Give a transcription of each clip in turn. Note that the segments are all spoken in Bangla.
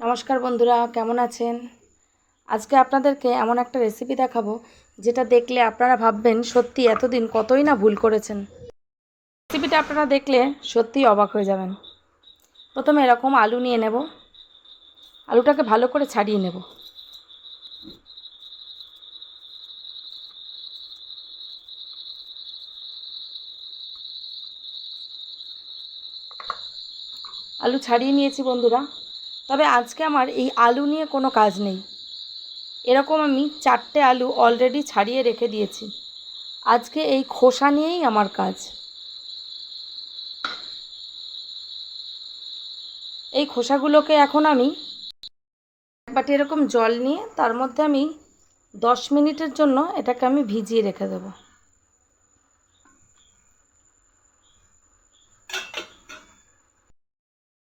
নমস্কার বন্ধুরা, কেমন আছেন? আজকে আপনাদেরকে এমন একটা রেসিপি দেখাবো, যেটা দেখলে আপনারা ভাববেন, সত্যি এতদিন কতই না ভুল করেছেন। রেসিপিটা আপনারা দেখলে সত্যিই অবাক হয়ে যাবেন। প্রথমে এরকম আলু নিয়ে নেব। আলুটাকে ভালো করে ছাড়িয়ে নেব। আলু ছাড়িয়ে নিয়েছি বন্ধুরা। তবে আজকে আমার এই আলু নিয়ে কোনো কাজ নেই। এরকম আমি চারটে আলু অলরেডি ছাড়িয়ে রেখে দিয়েছি। আজকে এই খোসা নিয়েই আমার কাজ। এই খোসাগুলোকে এখন আমি এক বাটি এরকম জল নিয়ে তার মধ্যে আমি দশ মিনিটের জন্য এটাকে আমি ভিজিয়ে রেখে দেবো।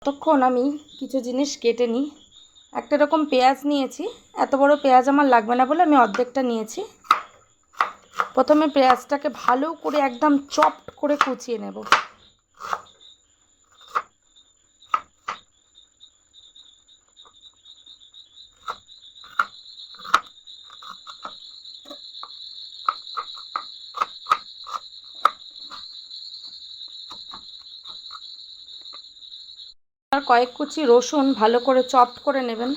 ততক্ষণ আমি কিছু জিনিস কেটে নিই। একটা রকম পেঁয়াজ নিয়েছি। এত বড় পেঁয়াজ আমার লাগবে না বলে আমি অর্ধেকটা নিয়েছি। প্রথমে পেঁয়াজটাকে ভালো করে একদম চপড করে কুচিয়ে নেব। আর কয়েক কুচি রসুন ভালো করে চপড করে নেবেন।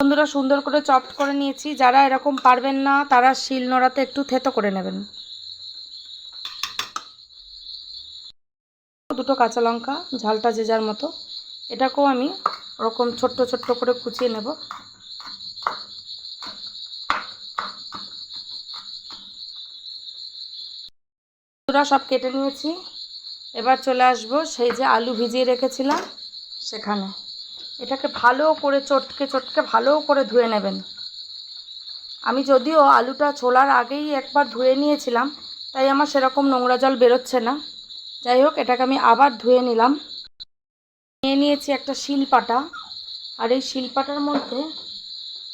বন্ধুরা সুন্দর করে চপড করে নিয়েছি। যারা এরকম পারবেন না, তারা শিল নোড়াতে একটু থেতো করে নেবেন। দুটো কাঁচা লঙ্কা, ঝালটা যে যার মতো। এটাকেও আমি ওরকম ছোট্ট ছোট্ট করে কুচিয়ে নেব। বন্ধুরা সব কেটে নিয়েছি। এবার চলে আসব সেই যে আলু ভিজিয়ে রেখেছিলাম সেখানে। এটাকে ভালো করে চটকে চটকে ভালো করে ধুয়ে নেবেন। আমি যদিও আলুটা ছোলার আগেই একবার ধুয়ে নিয়েছিলাম, তাই আমার সেরকম নোংরা জল বেরোচ্ছে না। যাই হোক, এটাকে আমি আবার ধুয়ে নিলাম। নিয়ে নিয়েছি একটা শিলপাটা। আর এই শিলপাটার মধ্যে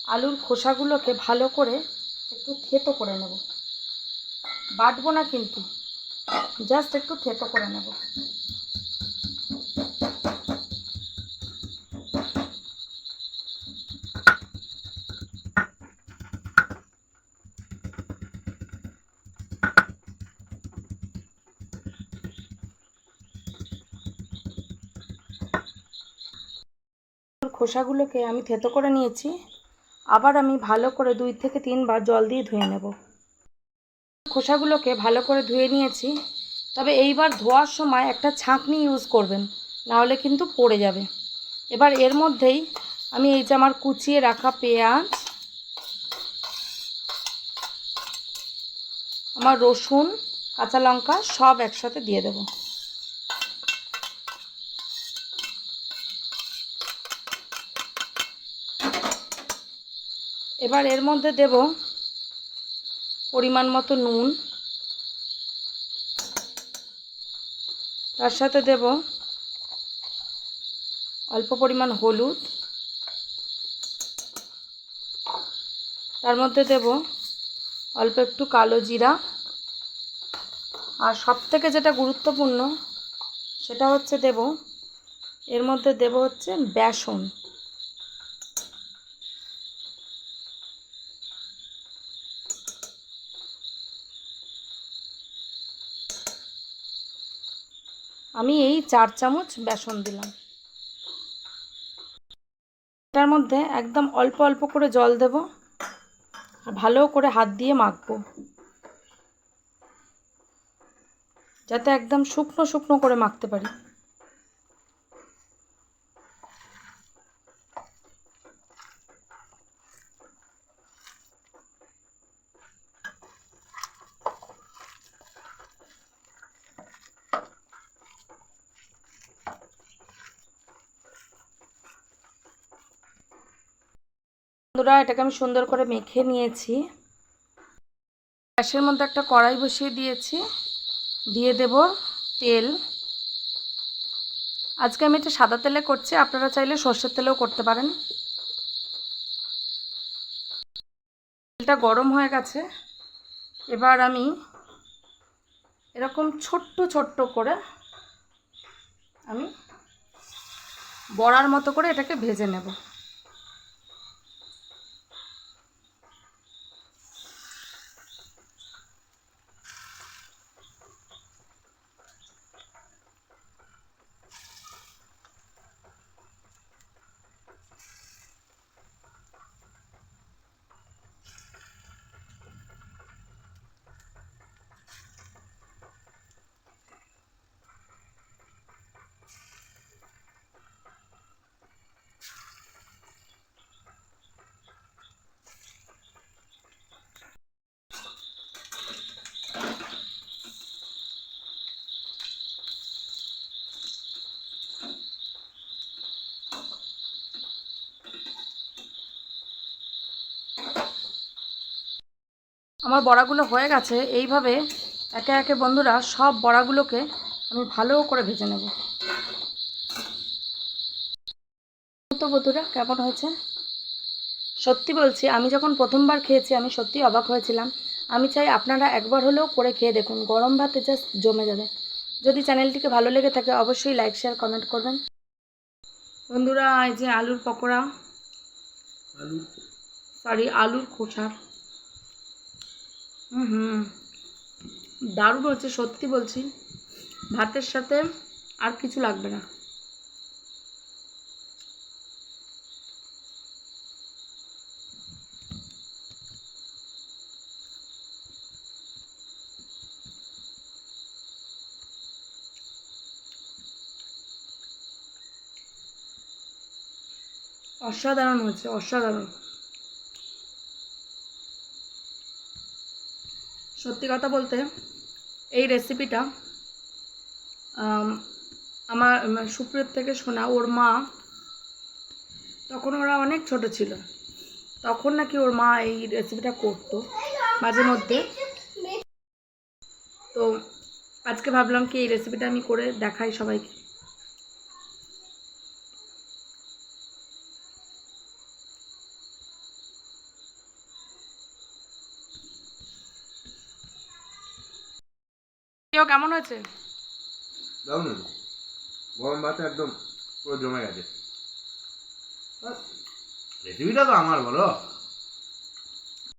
আলুর খোসাগুলোকে ভালো করে একটু থেতো করে নেব। বাটবো না কিন্তু, জাস্ট একটু থেতো করে নেব। খোসাগুলোকে আমি থেতো করে নিয়েছি। আবার আমি ভালো করে দুই থেকে তিনবার জল দিয়ে ধুয়ে নেব। খোসাগুলোকে ভালো করে ধুয়ে নিয়েছি। তবে এইবার ধোয়ার সময় একটা ছাঁকনি ইউজ করবেন, নাহলে কিন্তু পড়ে যাবে। এবার এর মধ্যেই আমি এই যে আমার কুচিয়ে রাখা পেঁয়াজ, আমার রসুন, কাঁচা লঙ্কা সব একসাথে দিয়ে দেবো। এবার এর মধ্যে দেব পরিমাণ মতো নুন। তার সাথে দেব অল্প পরিমাণ হলুদ। তার মধ্যে দেব অল্প একটু কালো জিরা। আর সব থেকে যেটা গুরুত্বপূর্ণ, সেটা হচ্ছে দেব, এর মধ্যে দেব হচ্ছে বেসন। আমি এই চার চামচ বেসন দিলাম। এটার মধ্যে একদম অল্প অল্প করে জল দেব আর ভালো করে হাত দিয়ে মাখবো। যাতে একদম শুকনো শুকনো করে মাখতে পারি। বন্ধুরা, এটাকে আমি সুন্দর করে মেখে নিয়েছি। গ্যাসের মধ্যে একটা কড়াই বসিয়ে দিয়েছি। দিয়ে দেব তেল। আজকে আমি এটা সাদা তেলে করছি, আপনারা চাইলে সর্ষের তেলেও করতে পারেন। তেলটা গরম হয়ে গেছে। এবার আমি এরকম ছোট্ট ছোট্ট করে আমি বড়ার মতো করে এটাকে ভেজে নেব। আমার বড়াগুলো হয়ে গেছে এইভাবে একে একে বন্ধুরা সব বড়াগুলোকে আমি ভালো করে ভেজে নেব। তো বন্ধুরা কেমন হয়েছে? সত্যি বলছি আমি যখন প্রথমবার খেয়েছি আমি সত্যি অবাক হয়েছিলাম। আমি চাই আপনারা একবার হলেও করে খেয়ে দেখুন গরম ভাতে জাস্ট জমে যাবে। যদি চ্যানেলটিকে ভালো লেগে থাকে অবশ্যই লাইক শেয়ার কমেন্ট করবেন। বন্ধুরা এই যে আলুর পকোড়া। সরি আলুর খোসার। দারুণ হচ্ছে সত্যি বলছি। ভাতের সাথে আর কিছু লাগবে না। অসাধারণ হয়েছে অসাধারণ। সত্যি কথা বলতে এই রেসিপিটা আমার সুপ্রিয়র থেকে শোনা ওর মা, তখন ওরা অনেক ছোট ছিল। তখন নাকি ওর মা এই রেসিপিটা করতো মাঝে মধ্যে। তো আজকে ভাবলাম কি এই রেসিপিটা আমি করে দেখাই সবাইকে। কেউ কেমন হয়েছে? দারুণ। গরম ভাতে একদম পুরো জমে গেছে। রেসিপিটা তো আমার বলো।